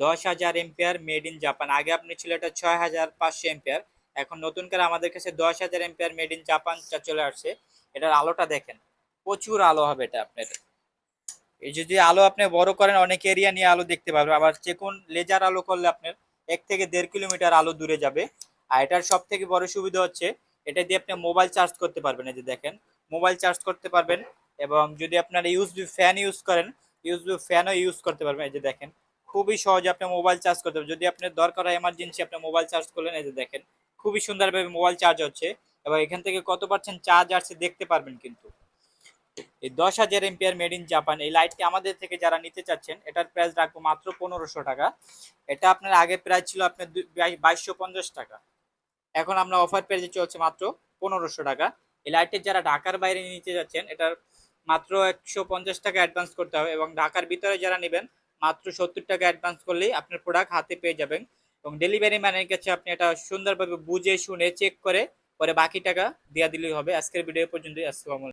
দশ হাজার ampere made in Japan আগে আপনি ছিল এটা ছয় হাজার পাঁচশো এম্পিয়ার। এখন নতুন করে আমাদের কাছে দশ হাজার এম্পিয়ার মেড ইন জাপান চলে আসছে। এটার আলোটা দেখেন, প্রচুর আলো হবে এটা আপনার। এই যদি আলো আপনি বড় করেন, অনেক এরিয়া নিয়ে আলো দেখতে পারবেন। আবার চেকুন লেজার আলো করলে আপনার এক থেকে দেড় কিলোমিটার আলো দূরে যাবে। আর এটার সব থেকে বড় সুবিধা হচ্ছে, এটা দিয়ে আপনি মোবাইল চার্জ করতে পারবেন। এই যে দেখেন মোবাইল চার্জ করতে পারবেন। এবং যদি আপনার ইউএসবি ফ্যান ইউজ করেন ইউএসবি ফ্যানও ইউজ করতে পারবেন। এই যে দেখেন খুবই সহজে আপনি মোবাইল চার্জ করতে পারবেন। যদি আপনার দরকার হয় এমার্জেন্সি আপনি মোবাইল চার্জ করলেন, এই যে দেখেন, খুবই সুন্দরভাবে মোবাইল চার্জ হচ্ছে। এবং এখান থেকে কত পার্সেন্ট চার্জ আসছে দেখতে পারবেন কিন্তু। এই দশ হাজার এম্পিয়ার মেড ইন জাপান এই লাইটটি আমাদের থেকে যারা নিতে চাচ্ছেন, এটার প্রাইস রাখব মাত্র পনেরোশো টাকা। এটা আপনার আগে প্রাইস ছিল আপনার বাইশশো পঞ্চাশ টাকা। এখন আমরা অফার প্রাইসে চলছে মাত্র পনেরোশো টাকা। এই লাইটের যারা ঢাকার বাইরে নিতে যাচ্ছেন এটার মাত্র একশো পঞ্চাশ টাকা অ্যাডভান্স করতে হবে। এবং ঢাকার ভিতরে যারা নেবেন মাত্র সত্তর টাকা অ্যাডভান্স করলেই আপনার প্রোডাক্ট হাতে পেয়ে যাবেন। এবং ডেলিভারি ম্যানের কাছে আপনি এটা সুন্দরভাবে বুঝে শুনে চেক করে, পরে বাকি টাকা দেওয়া দিলেই হবে। আজকের ভিডিও পর্যন্ত আসসালামু